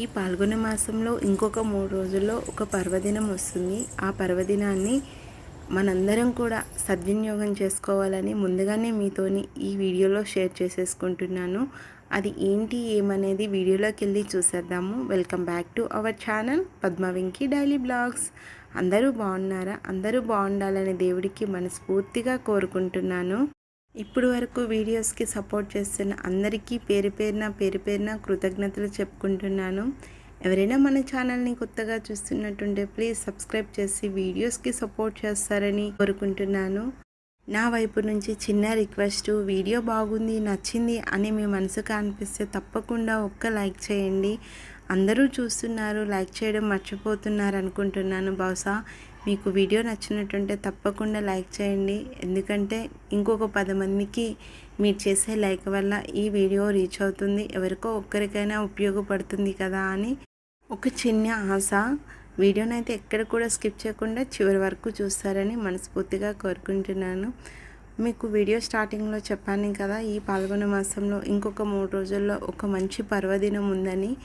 ఈ పాల్గొన మాసంలో ఇంకొక మూడు రోజుల్లో ఒక పర్వదినం వస్తుంది. ఆ పర్వదినాన్ని మనందరం కూడా సద్వినియోగం చేసుకోవాలని ముందుగానే మీతోని ఈ వీడియోలో షేర్ చేసేసుకుంటున్నాను. అది ఏంటి ఏమనేది వీడియోలోకి వెళ్ళి చూసేద్దాము. Welcome back to our channel పద్మవింకి daily blogs. అందరూ బాగున్నారా? అందరూ బాగుండాలని దేవుడికి మనస్ఫూర్తిగా కోరుకుంటున్నాను. ఇప్పుడు వరకు వీడియోస్కి సపోర్ట్ చేస్తున్న అందరికీ పేరు పేరున పేరు పేరున కృతజ్ఞతలు చెప్పుకుంటున్నాను. ఎవరైనా మన ఛానల్ని కొత్తగా చూస్తున్నట్టుంటే ప్లీజ్ సబ్స్క్రైబ్ చేసి వీడియోస్కి సపోర్ట్ చేస్తారని కోరుకుంటున్నాను. నా వైపు నుంచి చిన్న రిక్వెస్ట్ వీడియో బాగుంది నచ్చింది అని మీ మనసుకు అనిపిస్తే తప్పకుండా ఒక్క లైక్ చేయండి. అందరూ చూస్తున్నారు లైక్ చేయడం మర్చిపోతున్నారు అనుకుంటున్నాను. బహుశా మీకు వీడియో నచ్చినట్టుంటే తప్పకుండా లైక్ చేయండి. ఎందుకంటే ఇంకొక పది మందికి మీరు చేసే లైక్ వల్ల ఈ వీడియో రీచ్ అవుతుంది. ఎవరికో ఒక్కరికైనా ఉపయోగపడుతుంది కదా అని ఒక చిన్న ఆశ. వీడియోనైతే ఎక్కడ కూడా స్కిప్ చేయకుండా చివరి వరకు చూస్తారని మనస్ఫూర్తిగా కోరుకుంటున్నాను. మీకు వీడియో స్టార్టింగ్లో చెప్పాను కదా ఈ పాల్గొన మాసంలో ఇంకొక మూడు రోజుల్లో ఒక మంచి పర్వదినం ఉందని.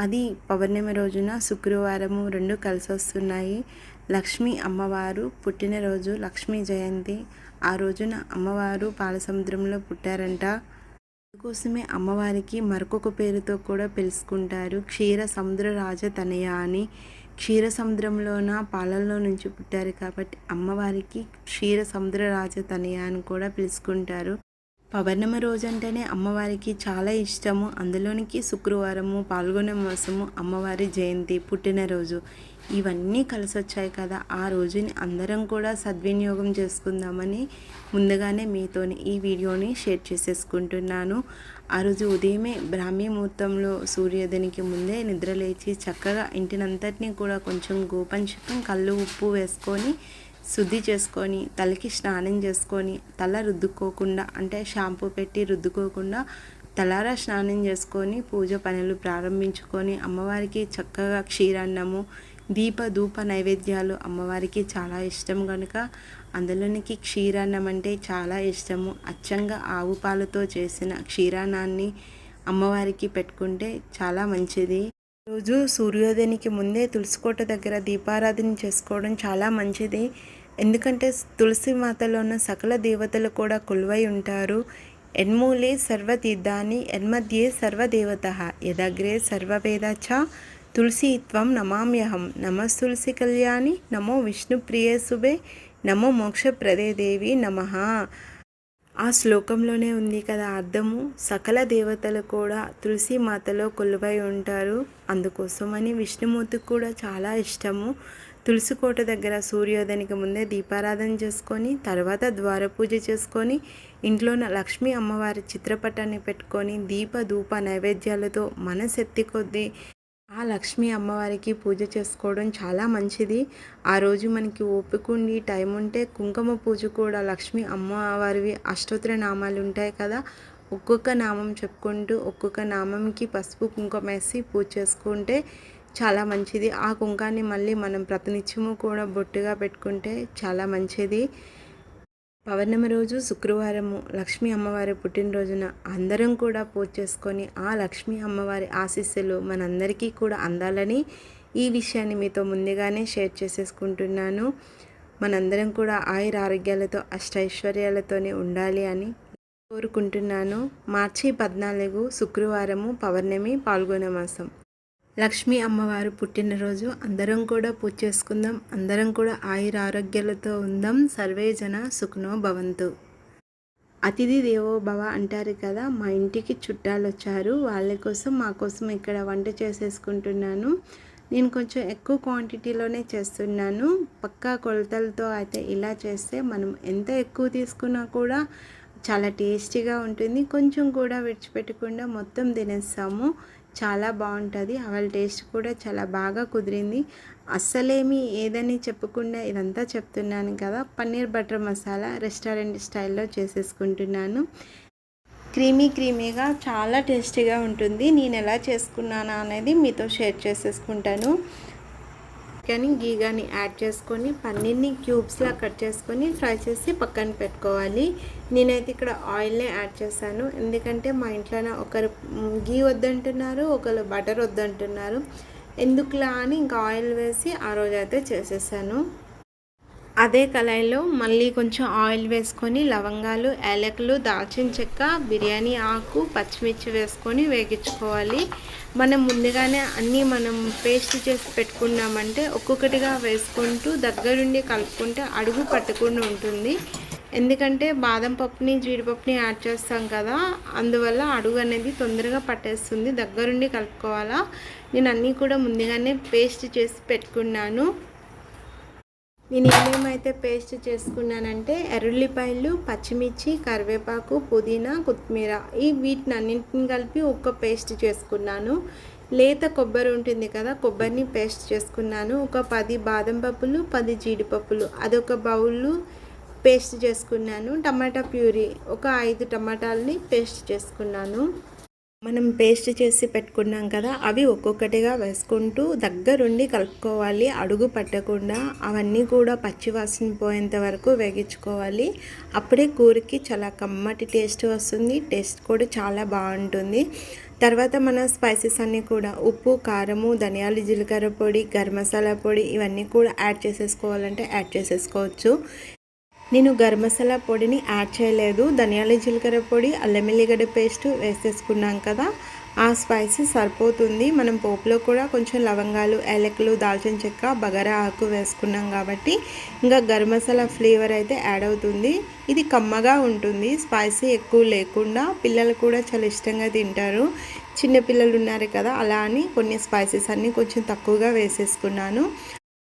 అది పౌర్ణమి రోజున శుక్రవారము రెండు కలిసి వస్తున్నాయి లక్ష్మీ అమ్మవారు పుట్టినరోజు లక్ష్మీ జయంతి. ఆ రోజున అమ్మవారు పాలసముద్రంలో పుట్టారంట. అందుకోసమే అమ్మవారికి మరొక పేరుతో కూడా పిలుచుకుంటారు. క్షీర సముద్ర రాజ తనయ అని. క్షీర సముద్రంలోన పాలల్లో నుంచి పుట్టారు కాబట్టి అమ్మవారికి క్షీర సముద్ర రాజ తనయ అని కూడా పిలుచుకుంటారు. పౌర్ణమి రోజు అంటేనే అమ్మవారికి చాలా ఇష్టము. అందులోనికి శుక్రవారము పాల్గొన మాసము అమ్మవారి జయంతి పుట్టినరోజు ఇవన్నీ కలిసి వచ్చాయి కదా. ఆ రోజుని అందరం కూడా సద్వినియోగం చేసుకుందామని ముందుగానే మీతోని ఈ వీడియోని షేర్ చేసేసుకుంటున్నాను. ఆ రోజు ఉదయమే బ్రాహ్మీ ముహూర్తంలో సూర్యోదయానికి ముందే నిద్రలేచి చక్కగా ఇంటినంతటినీ కూడా కొంచెం గోపంచకం కళ్ళు ఉప్పు వేసుకొని శుద్ధి చేసుకొని తలకి స్నానం చేసుకొని తల రుద్దుకోకుండా అంటే షాంపూ పెట్టి రుద్దుకోకుండా తలారా స్నానం చేసుకొని పూజ పనులు ప్రారంభించుకొని అమ్మవారికి చక్కగా క్షీరాన్నము దీప ధూప నైవేద్యాలు అమ్మవారికి చాలా ఇష్టం కనుక అందులోనికి క్షీరాన్నం అంటే చాలా ఇష్టము. అచ్చంగా ఆవు పాలతో చేసిన క్షీరాన్నాన్ని అమ్మవారికి పెట్టుకుంటే చాలా మంచిది. రోజు సూర్యోదయానికి ముందే తులసికోట దగ్గర దీపారాధన చేసుకోవడం చాలా మంచిది. ఎందుకంటే తులసి మాతలో ఉన్న సకల దేవతలు కూడా కొలువై ఉంటారు. ఎన్మూలే సర్వతీర్థాన్ని ఎన్మధ్యే సర్వదేవత యదగ్రే సర్వవేద చ తులసీత్వం నమామ్యహం. నమస్తులసి కళ్యాణి నమో విష్ణుప్రియే శుభే నమో మోక్షప్రదే దేవి నమ. ఆ శ్లోకంలోనే ఉంది కదా అర్థము. సకల దేవతలు కూడా తులసి మాతలో కొలువై ఉంటారు. అందుకోసమని విష్ణుమూర్తికి కూడా చాలా ఇష్టము. తులసికోట దగ్గర సూర్యోదయానికి ముందే దీపారాధన చేసుకొని తర్వాత ద్వార పూజ చేసుకొని ఇంట్లోన లక్ష్మీ అమ్మవారి చిత్రపటాన్ని పెట్టుకొని దీప ధూప నైవేద్యాలతో మనశక్తి కొద్దీ ఆ లక్ష్మీ అమ్మవారికి పూజ చేసుకోవడం చాలా మంచిది. ఆ రోజు మనకి ఓపిక ఉండి టైం ఉంటే కుంకుమ పూజ కూడా లక్ష్మీ అమ్మవారివి అష్టోత్తర నామాలు ఉంటాయి కదా ఒక్కొక్క నామం చెప్పుకుంటూ ఒక్కొక్క నామంకి పసుపు కుంకుమ వేసి పూజ చేసుకుంటే చాలా మంచిది. ఆ కుంకాన్ని మళ్ళీ మనం ప్రతినిత్యము కూడా బొట్టుగా పెట్టుకుంటే చాలా మంచిది. పౌర్ణమి రోజు శుక్రవారము లక్ష్మీ అమ్మవారి పుట్టినరోజున అందరం కూడా పూజ చేసుకొని ఆ లక్ష్మీ అమ్మవారి ఆశీస్సులు మనందరికీ కూడా అందాలని ఈ విషయాన్ని మీతో ముందుగానే షేర్ చేసేసుకుంటున్నాను. మనందరం కూడా ఆయుర ఆరోగ్యాలతో అష్టైశ్వర్యాలతోనే ఉండాలి అని కోరుకుంటున్నాను. మార్చి పద్నాలుగు శుక్రవారము పౌర్ణమి పాల్గొన మాసం లక్ష్మీ అమ్మవారు పుట్టినరోజు. అందరం కూడా పూజ చేసుకుందాం. అందరం కూడా ఆయుర ఆరోగ్యాలతో ఉందాం. సర్వే జన సుఖనో భవంతు. అతిథి దేవో భవ అంటారు కదా మా ఇంటికి చుట్టాలు వచ్చారు వాళ్ళ కోసం మా కోసం ఇక్కడ వంట చేసేసుకుంటున్నాను. నేను కొంచెం ఎక్కువ క్వాంటిటీలోనే చేస్తున్నాను. పక్కా కొలతలతో అయితే ఇలా చేస్తే మనం ఎంత ఎక్కువ తీసుకున్నా కూడా చాలా టేస్టీగా ఉంటుంది. కొంచెం కూడా విడిచిపెట్టకుండా మొత్తం తినేస్తాము. చాలా బాగుంటుంది. వాళ్ళ టేస్ట్ కూడా చాలా బాగా కుదిరింది. అస్సలేమి ఏదని చెప్పకుండా ఇదంతా చెప్తున్నాను కదా పన్నీర్ బటర్ మసాలా రెస్టారెంట్ స్టైల్లో చేసేసుకుంటున్నాను. క్రీమీ క్రీమీగా చాలా టేస్టీగా ఉంటుంది. నేను ఎలా చేసుకున్నానా అనేది మీతో షేర్ చేసేసుకుంటాను. కానీ గీ కానీ యాడ్ చేసుకొని పన్నీర్ని క్యూబ్స్లా కట్ చేసుకొని ఫ్రై చేసి పక్కన పెట్టుకోవాలి. నేనైతే ఇక్కడ ఆయిల్నే యాడ్ చేశాను. ఎందుకంటే మా ఇంట్లోనే ఒకరు గీ వద్దంటున్నారు ఒకరు బటర్ వద్దంటున్నారు. ఎందుకులా అని ఇంకా ఆయిల్ వేసి ఆ రోజైతే చేసేసాను. అదే కళాయిలో మళ్ళీ కొంచెం ఆయిల్ వేసుకొని లవంగాలు యాలకులు దాల్చిన చెక్క బిర్యానీ ఆకు పచ్చిమిర్చి వేసుకొని వేగించుకోవాలి. మనం ముందుగానే అన్నీ మనం పేస్ట్ చేసి పెట్టుకున్నామంటే ఒక్కొక్కటిగా వేసుకుంటూ దగ్గరుండి కలుపుకుంటే అడుగు పట్టకుండా ఉంటుంది. ఎందుకంటే బాదం పప్పుని జీడిపప్పుని యాడ్ చేస్తాం కదా అందువల్ల అడుగు అనేది తొందరగా పట్టేస్తుంది. దగ్గరుండి కలుపుకోవాలా? నేను అన్నీ కూడా ముందుగానే పేస్ట్ చేసి పెట్టుకున్నాను. నేను ఏమేమైతే పేస్ట్ చేసుకున్నానంటే ఎర్రుల్లిపాయలు పచ్చిమిర్చి కరివేపాకు పుదీనా కొత్తిమీర ఈ వీటిని అన్నింటిని కలిపి ఒక్క పేస్ట్ చేసుకున్నాను. లేత కొబ్బరి ఉంటుంది కదా కొబ్బరిని పేస్ట్ చేసుకున్నాను. ఒక పది బాదం పప్పులు పది జీడిపప్పులు అదొక బౌల్ పేస్ట్ చేసుకున్నాను. టమాటా ప్యూరీ ఒక ఐదు టమాటాలని పేస్ట్ చేసుకున్నాను. మనం పేస్ట్ చేసి పెట్టుకున్నాం కదా అవి ఒక్కొక్కటిగా వేసుకుంటూ దగ్గరుండి కలుపుకోవాలి. అడుగు పట్టకుండా అవన్నీ కూడా పచ్చి వాసన పోయేంత వరకు వేగించుకోవాలి. అప్పుడే కూరకి చాలా కమ్మటి టేస్ట్ వస్తుంది. టేస్ట్ కూడా చాలా బాగుంటుంది. తర్వాత మన స్పైసెస్ అన్నీ కూడా ఉప్పు కారము ధనియాలు జీలకర్ర పొడి గరం మసాలా పొడి ఇవన్నీ కూడా యాడ్ చేసేసుకోవాలంటే యాడ్ చేసేసుకోవచ్చు. నేను గరం మసాలా పొడిని యాడ్ చేయలేదు. ధనియాల జీలకర్ర పొడి అల్లం ఎల్లిగడ్డ పేస్ట్ వేసేసుకున్నాం కదా. ఆ స్పైసీ సరిపోతుంది. మనం పోపులో కూడా కొంచెం లవంగాలు ఏలకులు దాల్చిన చెక్క బగారా ఆకు వేసుకున్నాం కాబట్టి ఇంకా గరం మసాలా ఫ్లేవర్ అయితే యాడ్ అవుతుంది. ఇది కమ్మగా ఉంటుంది. స్పైసీ ఎక్కువ లేకుండా పిల్లలు కూడా చాలా ఇష్టంగా తింటారు. చిన్న పిల్లలు ఉన్నారు కదా అలా అని కొన్ని స్పైసెస్ అన్నీ కొంచెం తక్కువగా వేసేసుకున్నాను.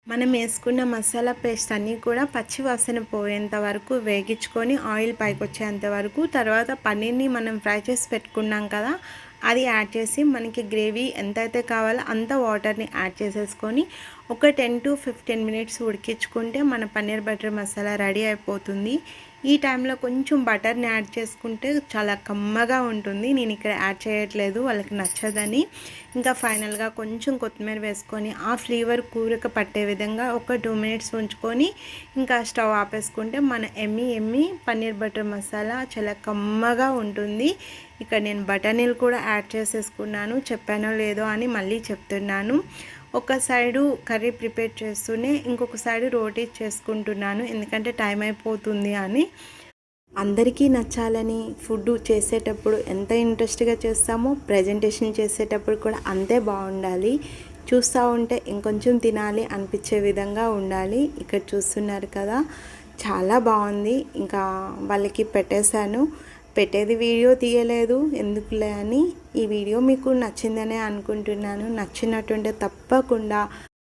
మనం వేసుకున్న మసాలా పేస్ట్ అన్నీ కూడా పచ్చి వాసన పోయేంత వరకు వేగించుకొని ఆయిల్ పైకి వచ్చేంత వరకు తర్వాత పన్నీర్ని మనం ఫ్రై చేసి పెట్టుకున్నాం కదా అది యాడ్ చేసి మనకి గ్రేవీ ఎంతైతే కావాలో అంత వాటర్ని యాడ్ చేసేసుకొని ఒక టెన్ టు ఫిఫ్టీన్ మినిట్స్ ఉడికించుకుంటే మన పన్నీర్ బటర్ మసాలా రెడీ అయిపోతుంది. ఈ టైంలో కొంచెం బటర్ని యాడ్ చేసుకుంటే చాలా కమ్మగా ఉంటుంది. నేను ఇక్కడ యాడ్ చేయట్లేదు వాళ్ళకి నచ్చదని. ఇంకా ఫైనల్గా కొంచెం కొత్తిమీర వేసుకొని ఆ ఫ్లేవర్ కూరకు పట్టే విధంగా ఒక టూ మినిట్స్ ఉంచుకొని ఇంకా స్టవ్ ఆపేసుకుంటే మన ఎమ్మి ఎమ్మి పన్నీర్ బటర్ మసాలా చాలా కమ్మగా ఉంటుంది. ఇక్కడ నేను బఠానీలు కూడా యాడ్ చేసేసుకున్నాను. చెప్పానో లేదో అని మళ్ళీ చెప్తున్నాను. ఒక సైడు కర్రీ ప్రిపేర్ చేస్తూనే ఇంకొక సైడు రోటీ చేసుకుంటున్నాను. ఎందుకంటే టైం అయిపోతుంది అని. అందరికీ నచ్చాలని ఫుడ్ చేసేటప్పుడు ఎంత ఇంట్రెస్ట్గా చేస్తామో ప్రజెంటేషన్ చేసేటప్పుడు కూడా అంతే బాగుండాలి. చూస్తూ ఉంటే ఇంకొంచెం తినాలి అనిపించే విధంగా ఉండాలి. ఇక్కడ చూస్తున్నారు కదా చాలా బాగుంది. ఇంకా వాళ్ళకి పెట్టేశాను. పెట్టేది వీడియో తీయలేదు. ఎందుకులే అని ఈ వీడియో మీకు నచ్చిందనే అనుకుంటున్నాను. నచ్చినట్టుంటే తప్పకుండా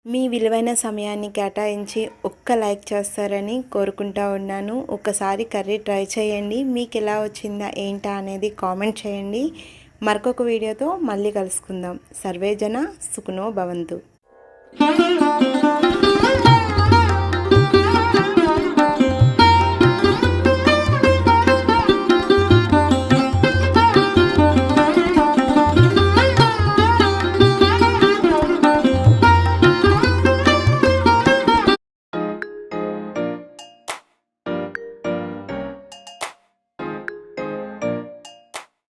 మీ విలువైన సమయాన్ని కేటాయించి ఒక్క లైక్ చేస్తారని కోరుకుంటా ఉన్నాను. ఒకసారి కర్రీ ట్రై చేయండి. మీకు ఎలా వచ్చిందా ఏంటా అనేది కామెంట్ చేయండి. మరొక వీడియోతో మళ్ళీ కలుసుకుందాం. సర్వేజన సుఖనో భవంతు.